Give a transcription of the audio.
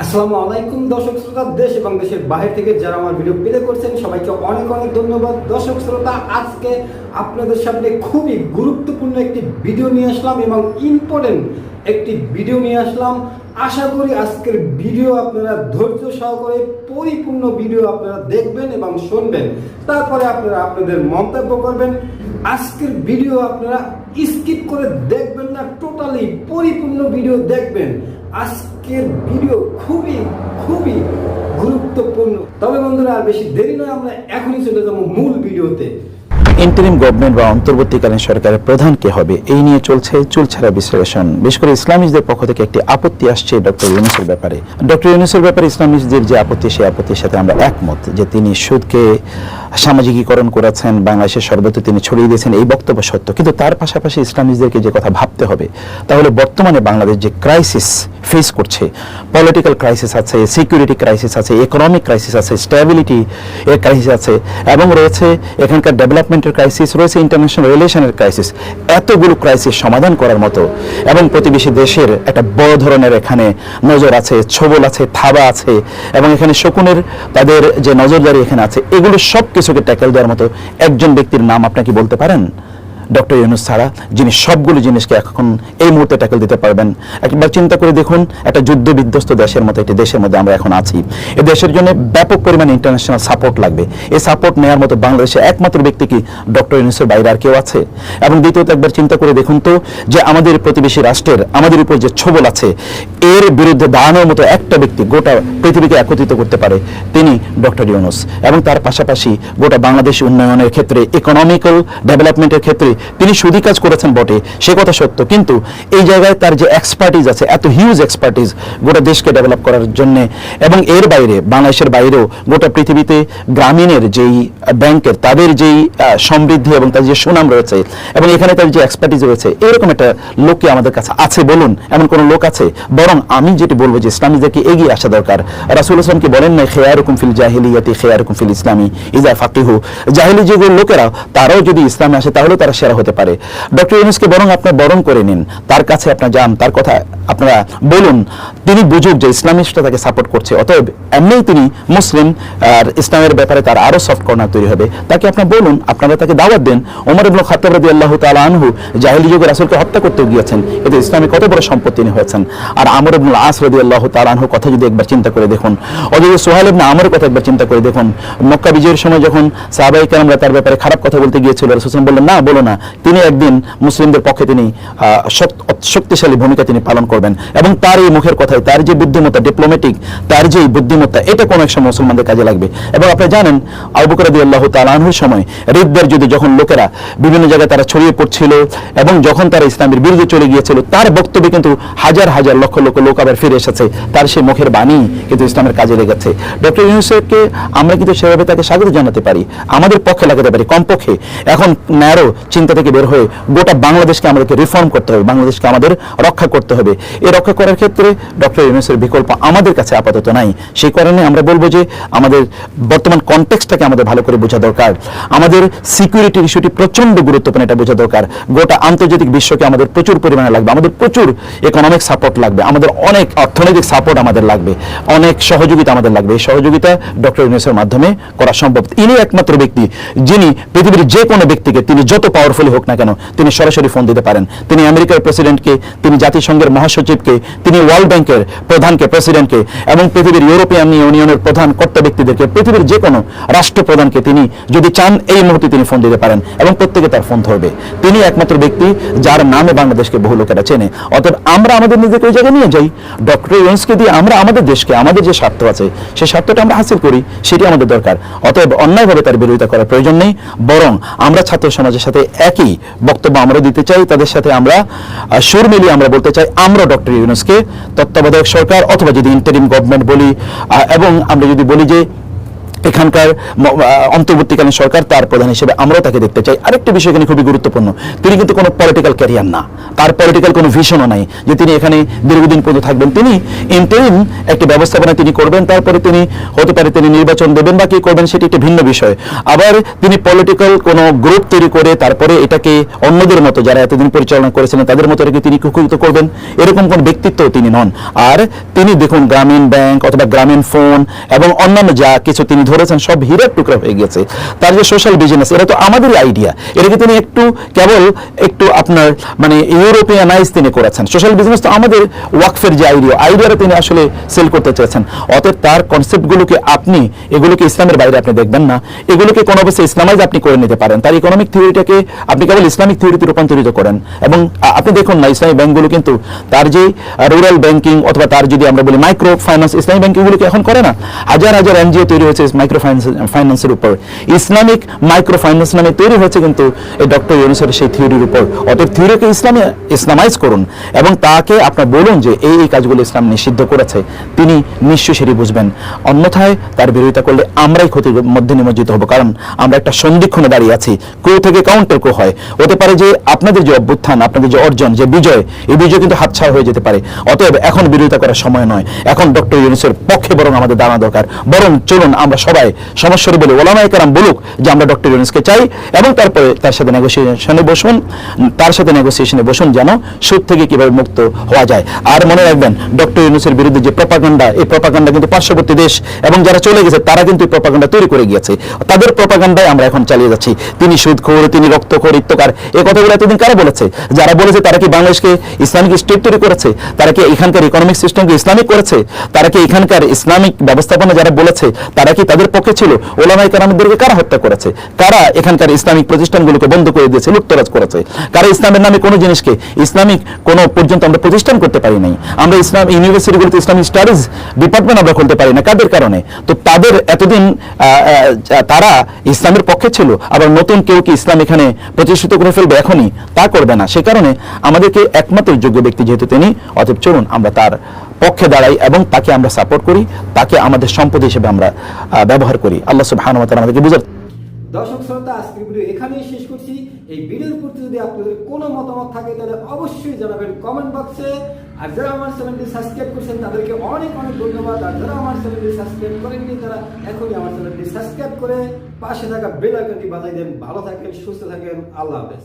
আসসালামু আলাইকুম দর্শক শ্রোতা, দেশ এবং দেশের বাইরে থেকে যারা আমার ভিডিও প্লে করছেন, সবাইকে অনেক অনেক ধন্যবাদ। দর্শক শ্রোতা, আজকে আপনাদের সামনে খুবই গুরুত্বপূর্ণ একটি ভিডিও নিয়ে আসলাম এবং ইম্পর্টেন্ট একটি ভিডিও নিয়ে আসলাম। আশা করি আজকের ভিডিও আপনারা ধৈর্য সহকারে, পরিপূর্ণ ভিডিও আপনারা দেখবেন এবং শুনবেন। তারপরে আপনারা আপনাদের মন্তব্য করবেন। আজকের ভিডিও আপনারা স্কিপ করে দেখবেন না টোটালি পরিপূর্ণ ভিডিও দেখবেন। আজকের ভিডিও খুবই খুবই গুরুত্বপূর্ণ। তবে বন্ধুরা, আর বেশি দেরি নয়, আমরা এখনই চলে যাব মূল ভিডিওতে ইন্টারিম গভর্নমেন্ট বা অন্তর্বর্তীকালীন সরকারের প্রধান কে হবে, এই নিয়ে চলছে চুলছাড়া বিশ্লেষণ। বিশেষ করে ইসলামিকদের পক্ষ থেকে একটি আপত্তি আসছে ডক্টর ইউনুসের ব্যাপারে। ডক্টর ইউনুসের ব্যাপারে ইসলামিকদের যে আপত্তি, সেই আপত্তির সাথে আমরা একমত যে তিনি সুদকে সামাজিকীকরণ করেছেন, বাংলাদেশের সর্বত্র তিনি ছড়িয়ে দিয়েছেন এই বক্তব্য সত্য। কিন্তু তার পাশাপাশি ইসলামিকদেরকে যে কথা ভাবতে হবে, তাহলে বর্তমানে বাংলাদেশ যে ক্রাইসিস ফেস করছে পলিটিক্যাল ক্রাইসিস আছে সিকিউরিটি ক্রাইসিস আছে ইকোনমিক ক্রাইসিস আছে স্ট্যাবিলিটি এর ক্রাইসিস আছে, এবং রয়েছে এখানকার ডেভেলপমেন্টের ক্রাইসিস রয়েছে ইন্টারন্যাশনাল রিলেশনের ক্রাইসিস এতগুলো ক্রাইসিস সমাধান করার মতো, এবং প্রতিবেশী দেশের একটা বড় ধরনের এখানে নজর আছে, ছবল আছে, থাবা আছে, এবং এখানে শকুনের তাদের যে নজরদারি এখানে আছে, এগুলো সব কিছুকে ট্যাকেল দেওয়ার মতো একজন ব্যক্তির নাম আপনাকে বলতে পারেন? ডক্টর ইউনুস ছাড়া, যিনি সবগুলো জিনিসকে এখন এই মুহূর্তে ট্যাকেল দিতে পারবেন। একবার চিন্তা করে দেখুন, একটা যুদ্ধ বিধ্বস্ত দেশের মতো, একটি দেশের মধ্যে আমরা এখন আছি। এই দেশের জন্য ব্যাপক পরিমাণে ইন্টারন্যাশনাল সাপোর্ট লাগবে। এই সাপোর্ট নেওয়ার মতো বাংলাদেশে একমাত্র ব্যক্তি কি ডক্টর ইউনুসের বাইরে আর কেউ আছে? এবং দ্বিতীয়ত একবার চিন্তা করে দেখুন তো, যে আমাদের প্রতিবেশী রাষ্ট্রের, আমাদের উপর যে ছবল আছে, এর বিরুদ্ধে দাঁড়ানোর মতো একটা ব্যক্তি গোটা পৃথিবীকে একত্রিত করতে পারে, তিনি ডক্টর ইউনুস। এবং তার পাশাপাশি গোটা বাংলাদেশ উন্নয়নের ক্ষেত্রে ইকোনমিক্যাল ডেভেলপমেন্টের ক্ষেত্রে তিনি সুদী কাজ করেছেন বটে, সে কথা সত্য। কিন্তু এই জায়গায় তার যে এক্সপার্টিজ আছে, এত হিউজ এক্সপার্টিজ গোটা দেশকে ডেভেলপ করার জন্য, এবং এর বাইরে, বাংলাদেশের বাইরেও গোটা পৃথিবীতে গ্রামীণের যেই ব্যাংকের তাদের যেই সমৃদ্ধি এবং তাদের যে সুনাম রয়েছে, এবং এখানে তাদের যে এক্সপার্টিজ রয়েছে, এরকম একটা লোককে আমাদের কাছে আছে বলুন, এমন কোন লোক আছে? বরং আমি যেটি বলব যে ইসলামীদেরকে এগিয়ে আসা দরকার। রাসুল ইসলামকে বলেন না খেয়ারুকুম ফিল জাহিলিয়াতি, খেয়ারুকুম ফিল ইসলামী ইজা ফাকিহু জাহিলি যুগের লোকেরা, তারাও যদি ইসলামে আসে, তাহলে তারা সেরা হতে পারে। ডক্টর ইউনুসকে বরং আপনার বরণ করে নিন। তার কাছে আপনার যান, তার কথা আপনারা বলুন। তিনি বুঝুক যে ইসলামিস্টরা তাকে সাপোর্ট করছে। অতএব এমনিই তিনি মুসলিম, আর ইসলামের ব্যাপারে তার আরও সফট কর্নার তৈরি হবে। তাকে আপনি বলুন, আপনারা তাকে দাওয়াত দেন। ওমর ইবনুল খাত্তাব রাদিয়াল্লাহু তাআলা আনহু জাহিলি যুগে রাসূলকে হত্যা করতে গিয়েছেন। এতে ইসলামে কত বড় সম্পদ তিনি হয়েছেন। আর আমর ইবনুল আস রাদিয়াল্লাহু তাআলা আনহু কথা যদি একবার চিন্তা করে দেখুন অথচ সোহাইল ইবনে আমরের কথা একবার চিন্তা করে দেখুন। মক্কা বিজয়ের সময় যখন সাহাবাই কেরামরা তার ব্যাপারে খারাপ কথা বলতে গিয়েছিল ওয়াসাল্লাম বললেন, না, বলো না। তিনি একদিন মুসলিমদের পক্ষে তিনি শক্তিশালী ভূমিকা তিনি পালন করবেন। এবং তার এই মুখের কথায়, তার যে বুদ্ধিমত্তা ডিপ্লোম্যাটিক তার যে বুদ্ধিমত্তা, এটা কোনো এক সময় মুসলমানদের কাজে লাগবে। এবং আপনি জানেন, আবু বকর রাদিয়াল্লাহু তাআলা সময় রিদ্দার যুদ্ধে যখন লোকেরা বিভিন্ন জায়গায় তারা ছড়িয়ে পড়ছিল, এবং যখন তারা ইসলামের বিরুদ্ধে চলে গিয়েছিল, তার বক্তব্যে কিন্তু হাজার হাজার লক্ষ লক্ষ লোক আবার ফিরে এসেছে। তার সেই মুখের বাণী কিন্তু ইসলামের কাজে লেগেছে। ডক্টর ইউনুসকে আমরা কিন্তু সেভাবে তাকে স্বাগত জানাতে পারি। আমাদের পক্ষে লাগাতে পারি। কমপক্ষে এখন ন্যারো চিন্তা থেকে বের হয়ে গোটা বাংলাদেশকে আমাদেরকে রিফর্ম করতে হবে, বাংলাদেশকে আমাদের রক্ষা করতে হবে। এই রক্ষা করার ক্ষেত্রে ডক্টর ইউনুসের বিকল্প আমাদের কাছে আপাতত নাই। সেই কারণে আমরা বলব যে আমাদের বর্তমান কনটেক্সটটাকে আমাদের ভালো করে বোঝা দরকার। আমাদের সিকিউরিটি ইস্যুটি প্রচণ্ড গুরুত্বপূর্ণ এটা বোঝা দরকার। গোটা আন্তর্জাতিক বিশ্বকে আমাদের প্রচুর পরিমাণে লাগবে, আমাদের প্রচুর ইকোনমিক সাপোর্ট লাগবে, আমাদের অনেক অর্থনৈতিক সাপোর্ট আমাদের লাগবে, অনেক সহযোগিতা আমাদের লাগবে। এই সহযোগিতা ডক্টর ইউনুসের মাধ্যমে করা সম্ভব। ইনি একমাত্র ব্যক্তি যিনি পৃথিবীর যে কোনো ব্যক্তিকে তিনি যত পাওয়ারফুল হোক না কেন, তিনি সরাসরি ফোন দিতে পারেন। তিনি আমেরিকার প্রেসিডেন্টকে তিনি জাতিসংঘের মহাসচিবকে, তিনি ওয়ার্ল্ড ব্যাংকের প্রধানকে প্রেসিডেন্টকে এবং পৃথিবীর ইউরোপিয়ান ইউনিয়নের প্রধান কর্তা ব্যক্তিদেরকে, পৃথিবীর যে কোনো রাষ্ট্রপ্রধানকে তিনি যদি চান, এই মুহূর্তে তিনি ফোন দিতে পারেন এবং প্রত্যেকে তার ফোন ধরবে। তিনি একমাত্র ব্যক্তি যার নামে বাংলাদেশকে বহু লোকেরা চেনে। অতএব আমরা আমাদের নিজেকে ওই জায়গায় নিয়ে যাই। ডক্টর ইউনুসকে দিয়ে আমরা আমাদের দেশকে, আমাদের যে স্বার্থ আছে, সেই স্বার্থটা আমরা হাসিল করি, সেটি আমাদের দরকার। অতএব অন্যায়ভাবে তার বিরোধিতা করার প্রয়োজন নেই, বরং আমরা ছাত্র সমাজের সাথে একই বক্তব্য আমরা দিতে চাই। তাদের সাথে আমরা সুর মিলিয়ে আমরা বলতে চাই, আমরা ডক্টর ইউনুসকে তত্ত্বাবধায়ক সরকার অথবা যদি ইন্টারিম গভর্নমেন্ট বলি এবং আমরা যদি বলি যে এখানকার অন্তর্বর্তীকালীন সরকার তার প্রধান হিসেবে আমরাও তাকে দেখতে চাই। আরেকটি বিষয় এখানে খুবই গুরুত্বপূর্ণ। তিনি কিন্তু কোনো পলিটিক্যাল ক্যারিয়ার না। তার পলিটিক্যাল কোনো ভিশনও নাই যে তিনি এখানে দীর্ঘদিন পর্যন্ত থাকবেন। তিনি ইন্টারিম একটি ব্যবস্থাপনা তিনি করবেন, তারপরে তিনি হতে পারে তিনি নির্বাচন দেবেন বা কি করবেন সেটি একটি ভিন্ন বিষয়। আবার তিনি পলিটিক্যাল কোনো গ্রুপ তৈরি করে তারপরে এটাকে অন্যদের মতো যারা এতদিন পরিচালনা করেছিলেন তাদের মতো রেখে তিনি কুকুরিত করবেন। এরকম কোন ব্যক্তিত্ব তিনি নন। আর তিনি দেখুন গ্রামীণ ব্যাংক অথবা গ্রামীণ ফোন এবং অন্যান্য যা কিছু তিনি ধরেছেন, সব হীরের টুকরা হয়ে গেছে। তার যে সোশ্যাল বিজনেস এটা তো আমাদেরই আইডিয়া এটাকে তিনি একটু কেবল একটু আপনার মানে ইউরোপিয়ানাইজ তিনি করেছেন। সোশ্যাল বিজনেস তো আমাদের ওয়াকফের যে আইডিয়া আইডিয়াটা তিনি আসলে সেল করতে চেয়েছেন। অতএব তার কনসেপ্টগুলোকে আপনি, এগুলোকে ইসলামের বাইরে আপনি দেখবেন না। এগুলোকে কোনো অবস্থায় ইসলামাইজ আপনি করে নিতে পারেন। তার ইকোনমিক থিওরিটাকে আপনি কেবল ইসলামিক থিওরিতে রূপান্তরিত করেন। এবং আপনি দেখুন না, ইসলামী ব্যাংকগুলো কিন্তু তার যে রুরাল ব্যাংকিং অথবা তার যদি আমরা বলি মাইক্রো ফাইন্যান্স ইসলামী ব্যাংকগুলোকে এখন করে না। হাজার হাজার এনজিও তৈরি হয়েছে মাইক্রো ফাইন্যান্সের উপর। ইসলামিক মাইক্রো ফাইন্যান্স নামে তৈরি হয়েছে কিন্তু এই ডক্টর ইউনুসের সেই থিওরির উপর। অতএব থিওরিকে ইসলামে, ইসলামাইজ করুন এবং তাকে আপনার বলুন যে এই এই কাজগুলো ইসলাম নিষিদ্ধ করেছে। তিনি নিশ্চয়ই সেটি বুঝবেন। অন্যথায় তার বিরোধিতা করলে আমরাই ক্ষতির মধ্যে নিমজ্জিত হব। কারণ আমরা একটা সন্ধিক্ষণে দাঁড়িয়ে আছি। ক্রু থেকে কাউন্টার ক্রু হয়। হতে পারে যে আপনাদের যে অভ্যুত্থান, আপনাদের যে অর্জন, যে বিজয়, এই বিজয় কিন্তু হাতছাড়া হয়ে যেতে পারে। অতএব এখন বিরোধিতা করার সময় নয়। এখন ডক্টর ইউনুসের পক্ষে বরং আমাদের দাঁড়ানো দরকার। বরং চলুন আমরা সবাই সমস্যার বলে ওলামাই কারাম বলুক যে আমরা ডক্টর ইউনুসকে চাই এবং তারপরে তার সাথে নেগোসিয়েশনে বসুন, তার সাথে নেগোসিয়েশনে বসুন যেন সুদ থেকে কীভাবে মুক্ত হওয়া যায়। আর মনে রাখবেন ডক্টর ইউনুসের বিরুদ্ধে যে প্রপাগান্ডা এই প্রপাগান্ডা কিন্তু পার্শ্ববর্তী দেশ এবং যারা চলে গেছে, তারা কিন্তু এই প্রপাগান্ডা তৈরি করে গিয়েছে। তাদের প্রপাগান্ডায় আমরা এখন চালিয়ে যাচ্ছি। তিনি সুদখোর, তিনি রক্তখোর ইত্যকার এই কথাগুলো এতদিন কারা বলেছে? যারা বলেছে, তারা কি বাংলাদেশকে ইসলামিক স্টেট তৈরি করেছে? তারা কি এখানকার ইকোনমিক সিস্টেমকে ইসলামিক করেছে? তারা কি এখানকার ইসলামিক ব্যবস্থাপনা যারা বলেছে, তারা কি তাদের পক্ষে ছিল। ওলামাই কারামদেরকে কারা হত্যা করেছে? কারা এখানকার ইসলামিক প্রতিষ্ঠানগুলোকে বন্ধ করে দিয়েছে লুপ্তরাজ করেছে? কারা ইসলামের নামে কোনো জিনিসকে, ইসলামিক কোনো পর্যন্ত আমরা প্রতিষ্ঠান করতে পারি নাই। আমরা ইসলাম, ইউনিভার্সিটিগুলোতে ইসলামিক স্টাডিজ ডিপার্টমেন্ট আমরা খুলতে পারি না। কাদের কারণে? তো তাদের এতদিন তারা ইসলামের পক্ষে ছিল। আবার নতুন কেউ কি ইসলাম এখানে প্রতিষ্ঠিত করে ফেলবে এখনই? তা করবে না। সে কারণে আমাদেরকে একমাত্র যোগ্য ব্যক্তি যেহেতু তিনি, অতএব চলুন আমরা তার পক্ষে দাঁড়াই এবং তাকে আমরা সাপোর্ট করি, তাকে আমাদের সম্পদ হিসেবে আমরা ব্যবহার করি। আল্লাহ সুবহানাহু ওয়া আমাদেরকে বুঝার দর্শক শ্রোতা, আজকের ভিডিও এখানেই শেষ করছি। এই ভিডিওর প্রতি যদি আপনাদের কোনো মতামত থাকে, তাহলে অবশ্যই জানাবেন কমেন্ট বক্সে আর যারা আমার চ্যানেলটি সাবস্ক্রাইব করছেন, তাদেরকে অনেক অনেক ধন্যবাদ। আর যারা আমার চ্যানেলটি সাবস্ক্রাইব করেননি, তারা এখনই আমার চ্যানেলটি সাবস্ক্রাইব করে পাশে থাকা বেল আইকনটি বাজাই দেন। ভালো থাকেন, সুস্থ থাকেন। আল্লাহ হাফেজ।